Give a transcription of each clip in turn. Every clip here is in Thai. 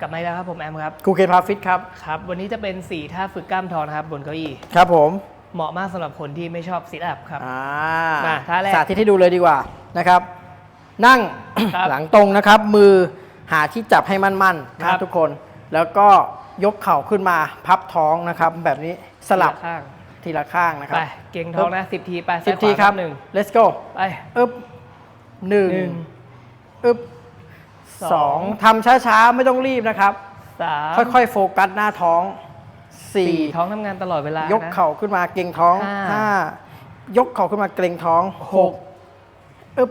กลับมาอีกแล้วครับผมแอมครับครูเคนพาฟิตครับ ครับ วันนี้จะเป็น 4 ท่าฝึกกล้ามท้องนะครับบนเก้าอี้ ครับผมเหมาะมากสำหรับคนที่ไม่ชอบซิทอัพครับ อ่ามาท่าแรกสาธิตให้ดูเลยดีกว่านะครับ นั่ง ครับ หลังตรงนะครับ มือหาที่จับให้มั่นๆครันะบทุกคน แล้วก็ยกเข่าขึ้นมาพับท้องนะครับ แบบนี้สลับข้างทีละข้างนะคไปรับเก่งท้องนะ10 ทีไปสิบซ้ายขวาทีครับ หนึ่ง let's go ไป อึ๊บหนึ่งหนึ่ง อึ๊บ สองสองทำช้าๆ ไม่ต้องรีบนะครับ สามค่อยๆ โฟกัสหน้าท้องสี่สี่ท้องทำงานตลอดเวลายยกเข่าขึ้นมาเกร็งท้องห้า ห้ายกเข่าขึ้นมาเกร็งท้องหกอึ๊บ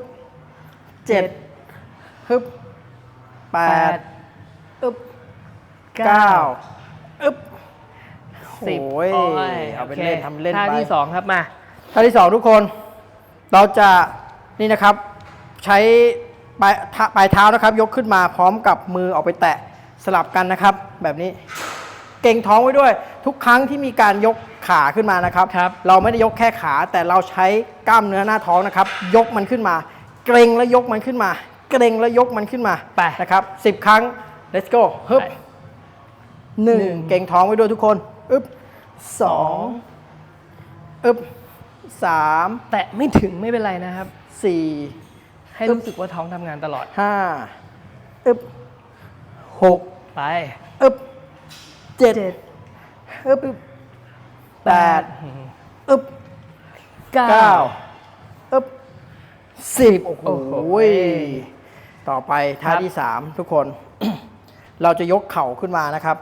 เจ็ดฮึบแปแปดดอึ๊บเก้าเก้าอึ๊บสิบโอ้ยโอ้ยเอาไปโคเล่นทำเล่นท่าไป ที่สองครับมา ท่าที่สองทุกคนเราจะนี่นะครับใช้ ปลายเท้าปลายเท้านะครับ ยกขึ้นมาพร้อมกับมือออกไปแตะสลับกันนะครับ แบบนี้ เก่งท้องไว้ด้วย ทุกครั้งที่มีการยกขาขึ้นมานะครับครับเราไม่ได้ยกแค่ขาแต่เราใช้กล้ามเนื้อหน้าท้องนะครับ ยกมันขึ้นมา เกรงแล้วยกมันขึ้นมา เกรงแล้วยกมันขึ้นมาไปนะครับสิบครั้ง let's go ฮึบไปหนึ่งหนึ่งเก่งท้องไว้ด้วยทุกคนอึ๊บสองอึ๊บสามแตะไม่ถึงไม่เป็นไรนะครับสี่ ให้รู้สึกว่าท้องทำงานตลอดห้าอึ๊บหกไปอึ๊บเจ็ดอึ๊บแปดอึ๊บเก้าเก้าอึ๊บสิบโอ้โหโอ้โหต่อไปท่าครับที่สามทุกคน เราจะยกเข่าขึ้นมานะครับ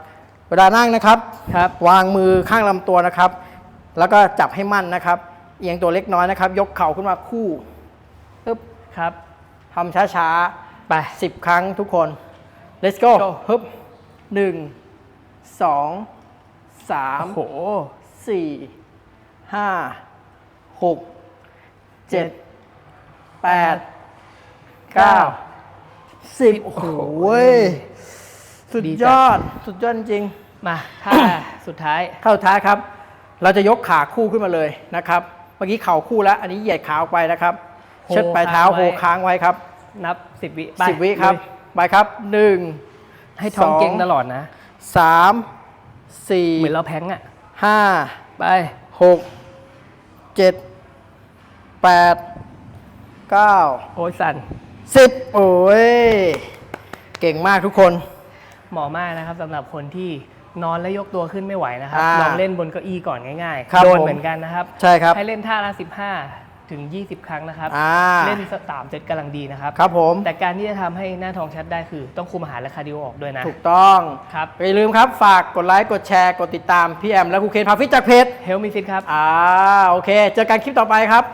เวลานั่งนะครับครับ วางมือข้างลำตัวนะครับ แล้วก็จับให้มั่นนะครับ เอียงตัวเล็กน้อยนะครับ ยกเข่าขึ้นมาคู่อึ๊บครับ ทำช้าไปๆสิบครั้งทุกคน let's go go ฮึบหนึ่งสองสามโอ้โหสี่ห้าหกเจ็ดแปดเก้าสิบโอ้โหสุดดียจัดอด สุดยอดจริง มาท่าสุดท้ายเข้าท้ายครับ เราจะยกขาคู่ขึ้นมาเลยนะครับ เมื่อกี้เข่าคู่แล้ว อันนี้เหยียดขาออกไปนะครับโฮ เชิดปลายเท้าค้างโฮไว้ค้างไว้ครับ นับ10วิไปสิบวิครับลุยไปครับหนึ่ง ให้ท้องสอง เก่งตลอดนะสามสี่เหมือนเราแพ้งอะ ห้าไป หกเจ็ดแปดเก้าโอ้ยสั่นสิบโอ้ย เก่งมากทุกคน เหมาะมากนะครับสำหรับคนที่นอนและยกตัวขึ้นไม่ไหวนะครับ อ่าลองเล่นบนเก้าอี้ก่อนง่ายครับๆ โดนผม เหมือนกันนะครับ ใช่ครับ ให้เล่นท่าละ15 ถึง 20 ครั้งนะครับ อ่า เล่นสามเซตกำลังดีนะครับ ครับผม แต่การที่จะทำให้หน้าท้องชัดได้คือต้องคุมอาหารและคาร์ดิโอออกด้วยนะถูกต้อง ครับ อย่าลืมครับ ฝากกดไลค์ กดแชร์ กดติดตามพี่แอมและครูเคนพาฟิตจากเพจเฮลมีฟิตครับ อ่า โอเค เจอกันคลิปต่อไปครับ